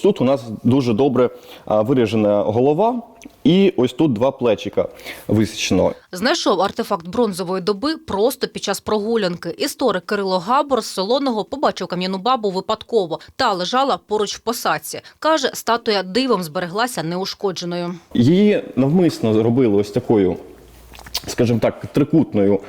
ось тут у нас дуже добре а, виражена голова, і ось тут два плечика висічено. Знайшов артефакт бронзової доби просто під час прогулянки. Історик Кирило Габор з Солоного побачив кам'яну бабу випадково та лежала поруч в посадці. Каже, статуя дивом збереглася неушкодженою. Її навмисно зробили ось такою, скажімо так, трикутною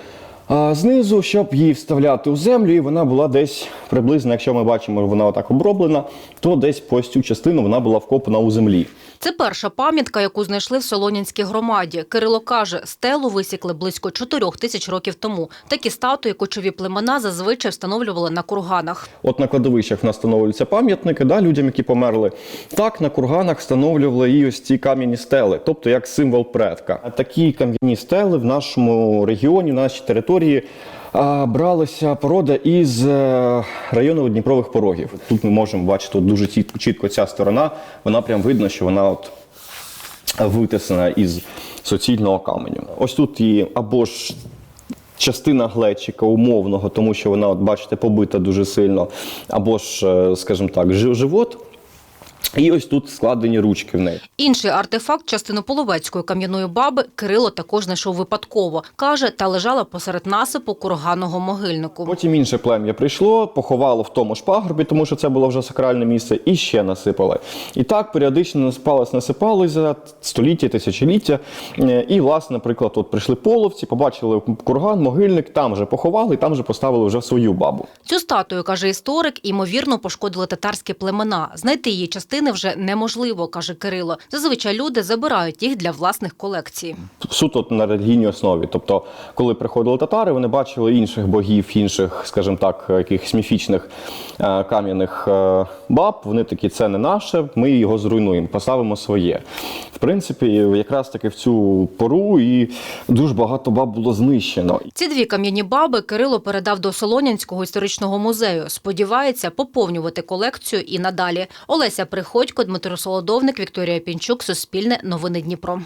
знизу, щоб її вставляти у землю, і вона була десь приблизно, якщо ми бачимо, вона отак оброблена, то десь по ось цю частину вона була вкопана у землі. Це перша пам'ятка, яку знайшли в Солонінській громаді. Кирило каже, стелу висікли близько чотирьох тисяч років тому. Такі статуї кочові племена зазвичай встановлювали на курганах. От на кладовищах в нас встановлюються пам'ятники да, людям, які померли. Так на курганах встановлювали і ось ці кам'яні стели, тобто як символ предка. Такі кам'яні стели в нашому регіоні, в нашій території. А, Бралася порода із е, району Дніпрових порогів. Тут ми можемо бачити дуже чітко, ця сторона. Вона прям видно, що вона от витисана із суцільного каменю. Ось тут і або ж частина глечика умовного, тому що вона, от бачите, побита дуже сильно, або ж, е, скажімо так, живот. І ось тут складені ручки в неї. Інший артефакт, частину половецької кам'яної баби, Кирило також знайшов випадково. Каже, та лежала посеред насипу курганного могильнику. Потім інше плем'я прийшло, поховало в тому ж пагорбі, тому що це було вже сакральне місце, і ще насипали. І так періодично насипалось, насипалось за століття, тисячоліття. Е, І, власне, наприклад, от прийшли половці, побачили курган, могильник, там же поховали, там же поставили вже свою бабу. Цю статую, каже історик, ймовірно пошкодили татарські племена. Знайти її частини вже неможливо, каже Кирило. Зазвичай люди забирають їх для власних колекцій. суто на релігійній основі. Тобто, коли приходили татари, вони бачили інших богів, інших, скажімо так, якихось міфічних е, кам'яних е, баб. Вони такі, це не наше, ми його зруйнуємо, поставимо своє. Принципі, якраз таки в цю пору і дуже багато баб було знищено. Ці дві кам'яні баби Кирило передав до Солонянського історичного музею. Сподівається поповнювати колекцію і надалі. Олеся Приходько, Дмитро Солодовник, Вікторія Пінчук, Суспільне, Новини Дніпро.